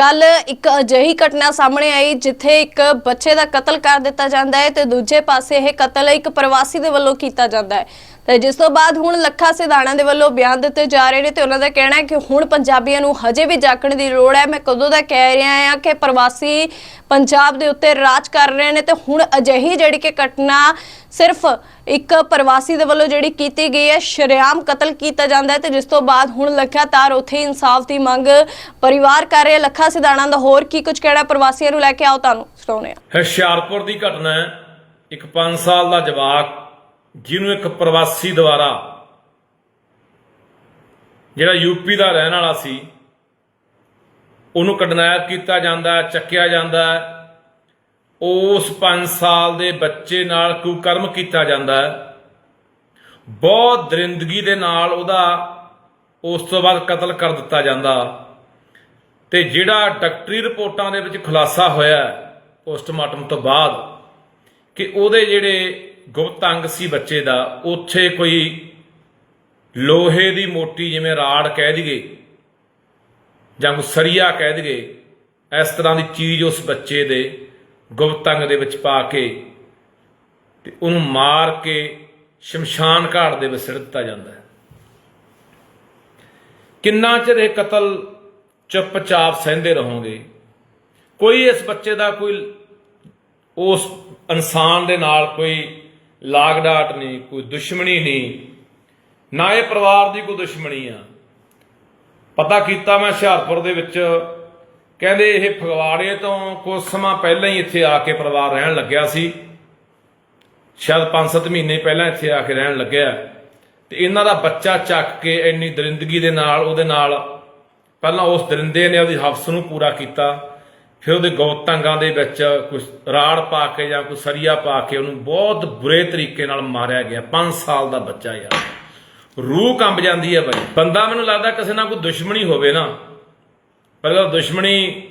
ਕੱਲ ਇੱਕ ਅਜਿਹੀ ਘਟਨਾ ਸਾਹਮਣੇ ਆਈ ਜਿੱਥੇ ਇੱਕ ਬੱਚੇ ਦਾ ਕਤਲ ਕਰ ਦਿੱਤਾ ਜਾਂਦਾ ਹੈ ਤੇ ਦੂਜੇ ਪਾਸੇ ਇਹ ਕਤਲ ਇੱਕ ਪ੍ਰਵਾਸੀ ਦੇ ਵੱਲੋਂ ਕੀਤਾ ਜਾਂਦਾ ਹੈ। ਤੇ ਜਿਸ ਤੋਂ ਬਾਅਦ ਹੁਣ ਲੱਖਾ ਸਿਧਾਣਾ ਦੇ ਵੱਲੋਂ ਬਿਆਨ ਦਿੱਤੇ ਜਾ ਰਹੇ ਨੇ ਤੇ ਉਹਨਾਂ ਦਾ ਕਹਿਣਾ ਹੈ ਕਿ ਹੁਣ ਪੰਜਾਬੀਆਂ ਨੂੰ ਹਜੇ ਵੀ ਜਾਗਣ ਦੀ ਲੋੜ ਹੈ। ਮੈਂ ਕਦੋਂ ਦਾ ਕਹਿ ਰਿਹਾ ਹਾਂ ਕਿ ਪ੍ਰਵਾਸੀ ਪੰਜਾਬ ਦੇ ਉੱਤੇ ਰਾਜ ਕਰ ਰਹੇ ਨੇ ਤੇ ਹੁਣ ਅਜਿਹੀ ਜਿਹੜੀ ਕਿ ਘਟਨਾ ਸਿਰਫ ਇੱਕ ਪ੍ਰਵਾਸੀ ਦੇ ਵੱਲੋਂ ਜਿਹੜੀ ਕੀਤੀ ਗਈ ਹੈ, ਸ਼ਰੇਆਮ ਕਤਲ ਕੀਤਾ ਜਾਂਦਾ ਹੈ ਤੇ ਜਿਸ ਤੋਂ ਬਾਅਦ ਹੁਣ ਲਗਾਤਾਰ ਉੱਥੇ ਇਨਸਾਫ ਦੀ ਮੰਗ ਪਰਿਵਾਰ ਕਰ ਰਿਹਾ ਲੱਖਾ ਸਿਧਾਣਾ ਦਾ ਹੋਰ ਕੀ ਕੁਝ ਕਹਿਣਾ ਪ੍ਰਵਾਸੀਆਂ ਨੂੰ ਲੈ ਕੇ ਆਓ, ਤੁਹਾਨੂੰ ਸੁਣਾਉਂਦੇ ਹਾਂ। ਹੁਸ਼ਿਆਰਪੁਰ ਦੀ ਘਟਨਾ ਹੈ। ਇੱਕ 5 ਸਾਲ ਦਾ ਜਵਾਕ, ਜਿਹਨੂੰ ਇੱਕ ਪ੍ਰਵਾਸੀ ਦੁਆਰਾ, ਜਿਹੜਾ ਯੂਪੀ ਦਾ ਰਹਿਣ ਵਾਲਾ ਸੀ, ਉਹਨੂੰ ਕਿਡਨੈਪ ਕੀਤਾ ਜਾਂਦਾ ਚੱਕਿਆ ਜਾਂਦਾ ਉਸ 5 ਸਾਲ ਦੇ ਬੱਚੇ ਨਾਲ ਕੁਕਰਮ ਕੀਤਾ ਜਾਂਦਾ ਹੈ। ਬਹੁਤ ਦਰਿੰਦਗੀ ਦੇ ਨਾਲ ਉਹਦਾ ਉਸ ਤੋਂ ਬਾਅਦ ਕਤਲ ਕਰ ਦਿੱਤਾ ਜਾਂਦਾ। ਤੇ ਜਿਹੜਾ ਡਾਕਟਰੀ ਰਿਪੋਰਟਾਂ ਦੇ ਵਿੱਚ ਖੁਲਾਸਾ ਹੋਇਆ ਪੋਸਟਮਾਰਟਮ ਤੋਂ ਬਾਅਦ ਕਿ ਉਹਦੇ ਜਿਹੜੇ ਗੁਪਤ ਅੰਗ ਸੀ ਬੱਚੇ ਦਾ, ਉੱਥੇ ਕੋਈ ਲੋਹੇ ਦੀ ਮੋਟੀ ਜਿਵੇਂ ਰਾੜ ਕਹਿ ਦਈਏ ਜਾਂ ਕੋਈ ਸਰੀਆ ਕਹਿ ਦਈਏ, ਇਸ ਤਰ੍ਹਾਂ ਦੀ ਚੀਜ਼ ਉਸ ਬੱਚੇ ਦੇ ਗੁਪਤੰਗ ਦੇ ਵਿੱਚ ਪਾ ਕੇ ਤੇ ਉਹਨੂੰ ਮਾਰ ਕੇ ਸ਼ਮਸ਼ਾਨ ਘਾਟ ਦੇ ਵਿੱਚ ਸਿਰ ਦਿੱਤਾ ਜਾਂਦਾ ਹੈ। ਕਿੰਨਾ ਚਿਰ ਇਹ ਕਤਲ ਚੁੱਪਚਾਪ ਸਹਿੰਦੇ ਰਹੋਗੇ? ਕੋਈ ਇਸ ਬੱਚੇ ਦਾ ਕੋਈ ਉਸ ਇਨਸਾਨ ਦੇ ਨਾਲ ਕੋਈ ਲਾਗ ਡਾਟ ਨਹੀਂ, ਕੋਈ ਦੁਸ਼ਮਣੀ ਨਹੀਂ, ਨਾ ਇਹ ਪਰਿਵਾਰ ਦੀ ਕੋਈ ਦੁਸ਼ਮਣੀ ਆ। ਪਤਾ ਕੀਤਾ ਮੈਂ ਹੁਸ਼ਿਆਰਪੁਰ ਦੇ ਵਿੱਚ ਕਹਿੰਦੇ ਇਹ ਫਗਵਾੜੇ ਤੋਂ ਕੁਝ ਸਮਾਂ ਪਹਿਲਾਂ ਹੀ ਇੱਥੇ ਆ ਕੇ ਪਰਿਵਾਰ ਰਹਿਣ ਲੱਗਿਆ ਸੀ। ਸ਼ਾਇਦ 5-7 ਮਹੀਨੇ ਪਹਿਲਾਂ ਇੱਥੇ ਆ ਕੇ ਰਹਿਣ ਲੱਗਿਆ। ਤੇ ਇਹਨਾਂ ਦਾ ਬੱਚਾ ਚੱਕ ਕੇ ਇੰਨੀ ਦਰਿੰਦਗੀ ਦੇ ਨਾਲ, ਉਹਦੇ ਨਾਲ ਪਹਿਲਾਂ ਉਸ ਦਰਿੰਦੇ ਨੇ ਉਹਦੀ ਹਫਸ ਨੂੰ ਪੂਰਾ ਕੀਤਾ। ਫਿਰ ਉਹਦੇ ਗੌਤੰਗਾਂ ਦੇ ਵਿੱਚ ਕੁਝ ਰਾੜ ਪਾ ਕੇ ਜਾਂ ਕੋਈ ਸਰੀਆ ਪਾ ਕੇ ਉਹਨੂੰ ਬਹੁਤ ਬੁਰੇ ਤਰੀਕੇ ਨਾਲ ਮਾਰਿਆ ਗਿਆ। 5 ਸਾਲ ਦਾ ਬੱਚਾ ਯਾਰ। ਰੂਹ ਕੰਬ ਜਾਂਦੀ ਹੈ ਬਾਈ। ਬੰਦਾ ਮੈਨੂੰ ਲੱਗਦਾ ਕਿਸੇ ਨਾਲ ਕੋਈ ਦੁਸ਼ਮਣੀ ਹੋਵੇ ਨਾ ਪਹਿਲਾਂ ਦੁਸ਼ਮਣੀ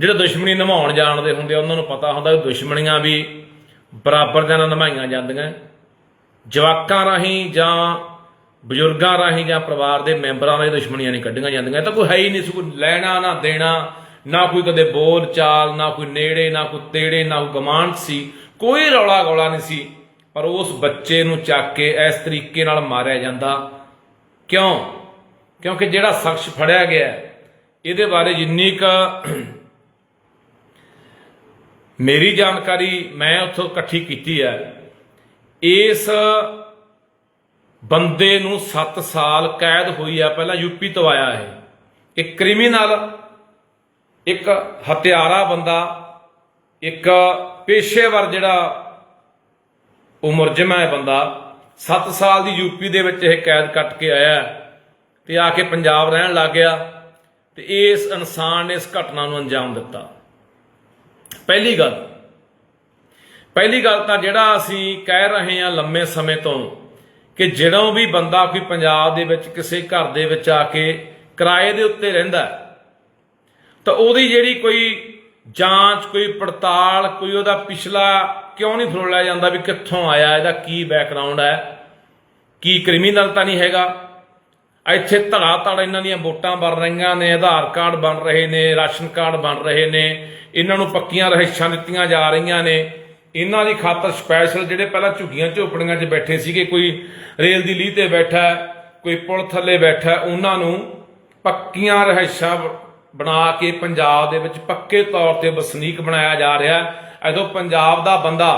ਜਿਹੜੇ ਦੁਸ਼ਮਣੀ ਨਿਭਾਉਣ ਜਾਣਦੇ ਹੁੰਦੇ ਆ, ਉਹਨਾਂ ਨੂੰ ਪਤਾ ਹੁੰਦਾ ਕਿ ਦੁਸ਼ਮਣੀਆਂ ਵੀ ਬਰਾਬਰ ਦੇ ਨਾਲ ਨਿਭਾਈਆਂ ਜਾਂਦੀਆਂ। ਜਵਾਕਾਂ ਰਾਹੀਂ ਜਾਂ ਬਜ਼ੁਰਗਾਂ ਰਾਹੀਂ ਜਾਂ ਪਰਿਵਾਰ ਦੇ ਮੈਂਬਰਾਂ ਰਾਹੀਂ ਦੁਸ਼ਮਣੀਆਂ ਨਹੀਂ ਕੱਢੀਆਂ ਜਾਂਦੀਆਂ। ਇਹ ਤਾਂ ਕੋਈ ਹੈ ਹੀ ਨਹੀਂ ਸੀ ਕੋਈ ਲੈਣਾ ਨਾ ਦੇਣਾ ਨਾ ਕੋਈ ਕਦੇ ਬੋਲ ਚਾਲ ਨਾ ਕੋਈ ਨੇੜੇ ਨਾ ਕੋਈ ਤੇੜੇ ਨਾ ਕੋਈ ਗਮਾਂਡ ਸੀ। ਕੋਈ ਰੌਲਾ ਗੌਲਾ ਨਹੀਂ ਸੀ ਪਰ ਉਸ ਬੱਚੇ ਨੂੰ ਚੱਕ ਕੇ ਇਸ ਤਰੀਕੇ ਨਾਲ ਮਾਰਿਆ ਜਾਂਦਾ। ਕਿਉਂ? ਕਿਉਂਕਿ ਜਿਹੜਾ ਸ਼ਖਸ ਫੜਿਆ ਗਿਆ ਇਹਦੇ ਬਾਰੇ ਜਿੰਨੀ ਕ ਮੇਰੀ ਜਾਣਕਾਰੀ ਮੈਂ ਉੱਥੋਂ ਇਕੱਠੀ ਕੀਤੀ ਹੈ, ਇਸ ਬੰਦੇ ਨੂੰ 7 ਸਾਲ ਕੈਦ ਹੋਈ ਆ, ਪਹਿਲਾਂ ਯੂਪੀ ਤੋਂ ਆਇਆ ਹੈ ਇੱਕ ਕ੍ਰਿਮੀਨਲ, ਇੱਕ ਹਥਿਆਰਾ ਬੰਦਾ, ਇੱਕ ਪੇਸ਼ੇਵਰ ਜਿਹੜਾ ਉਹ ਮੁਰਜਮਾ ਹੈ ਬੰਦਾ 7 ਸਾਲ ਦੀ ਯੂਪੀ ਦੇ ਵਿੱਚ ਇਹ ਕੈਦ ਕੱਟ ਕੇ ਆਇਆ ਹੈ। ਤੇ ਆ ਕੇ ਪੰਜਾਬ ਰਹਿਣ ਲੱਗ ਗਿਆ ਤੇ ਇਸ ਇਨਸਾਨ ਨੇ ਇਸ ਘਟਨਾ ਨੂੰ ਅੰਜਾਮ ਦਿੱਤਾ। ਪਹਿਲੀ ਗੱਲ ਪਹਿਲੀ ਗੱਲ ਤਾਂ ਜਿਹੜਾ ਅਸੀਂ ਕਹਿ ਰਹੇ ਹਾਂ ਲੰਮੇ ਸਮੇਂ ਤੋਂ ਕਿ ਜਦੋਂ ਵੀ ਬੰਦਾ ਕੋਈ ਪੰਜਾਬ ਦੇ ਵਿੱਚ ਕਿਸੇ ਘਰ ਦੇ ਵਿੱਚ ਆ ਕੇ ਕਿਰਾਏ ਦੇ ਉੱਤੇ ਰਹਿੰਦਾ ਤਾਂ ਉਹਦੀ ਜਿਹੜੀ ਕੋਈ ਜਾਂਚ, ਕੋਈ ਪੜਤਾਲ, ਕੋਈ ਉਹਦਾ ਪਿਛਲਾ ਕਿਉਂ ਨਹੀਂ ਫਰੋਲਿਆ ਜਾਂਦਾ ਵੀ ਕਿੱਥੋਂ ਆਇਆ, ਇਹਦਾ ਕੀ ਬੈਕਗ੍ਰਾਉਂਡ ਹੈ, ਕੀ ਕ੍ਰਿਮੀਨਲ ਤਾਂ ਨਹੀਂ ਹੈਗਾ। ਇੱਥੇ ਧੜਾ ਧੜ ਇਹਨਾਂ ਦੀਆਂ ਵੋਟਾਂ ਬਣ ਰਹੀਆਂ ਨੇ, ਆਧਾਰ ਕਾਰਡ ਬਣ ਰਹੇ ਨੇ, ਰਾਸ਼ਨ ਕਾਰਡ ਬਣ ਰਹੇ ਨੇ, ਇਹਨਾਂ ਨੂੰ ਪੱਕੀਆਂ ਰਹਿਸ਼ਾਂ ਦਿੱਤੀਆਂ ਜਾ ਰਹੀਆਂ ਨੇ। ਇਹਨਾਂ ਦੀ ਖਾਤਰ ਸਪੈਸ਼ਲ ਜਿਹੜੇ ਪਹਿਲਾਂ ਝੁੱਗੀਆਂ ਝੋਪੜੀਆਂ 'ਚ ਬੈਠੇ ਸੀਗੇ, ਕੋਈ ਰੇਲ ਦੀ ਲੀਹ ਤੇ ਬੈਠਾ ਕੋਈ ਪੁਲ ਥੱਲੇ ਬੈਠਾ ਉਹਨਾਂ ਨੂੰ ਪੱਕੀਆਂ ਰਹਿਸ਼ਾਂ ਬਣਾ ਕੇ ਪੰਜਾਬ ਦੇ ਵਿੱਚ ਪੱਕੇ ਤੌਰ ਤੇ ਵਸਨੀਕ ਬਣਾਇਆ ਜਾ ਰਿਹਾ ਹੈ। ਐਦੋਂ ਪੰਜਾਬ ਦਾ ਬੰਦਾ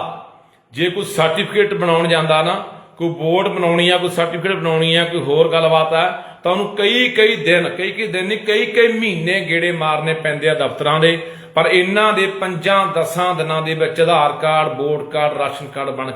ਜੇ ਕੋਈ ਸਰਟੀਫਿਕੇਟ ਬਣਾਉਣ ਜਾਂਦਾ ਨਾ ਕੋਈ ਬੋਰਡ ਬਣਾਉਣੀ ਆ, ਕੋਈ ਸਰਟੀਫਿਕੇਟ ਬਣਾਉਣੀ ਆ, ਕੋਈ ਹੋਰ ਗੱਲਬਾਤ ਆ, ਤਾਂ ਉਹਨੂੰ ਕਈ ਕਈ ਦਿਨ, ਕਈ ਕਈ ਦਿਨ ਨਹੀਂ, ਕਈ ਕਈ ਮਹੀਨੇ ਗੇੜੇ ਮਾਰਨੇ ਪੈਂਦੇ ਆ ਦਫ਼ਤਰਾਂ ਦੇ, ਪਰ ਇਹਨਾਂ ਦੇ ਪੰਜਾਂ ਦਸਾਂ ਦਿਨਾਂ ਦੇ ਵਿੱਚ Aadhaar card, vote card, ration card ਬਣ ਕੇ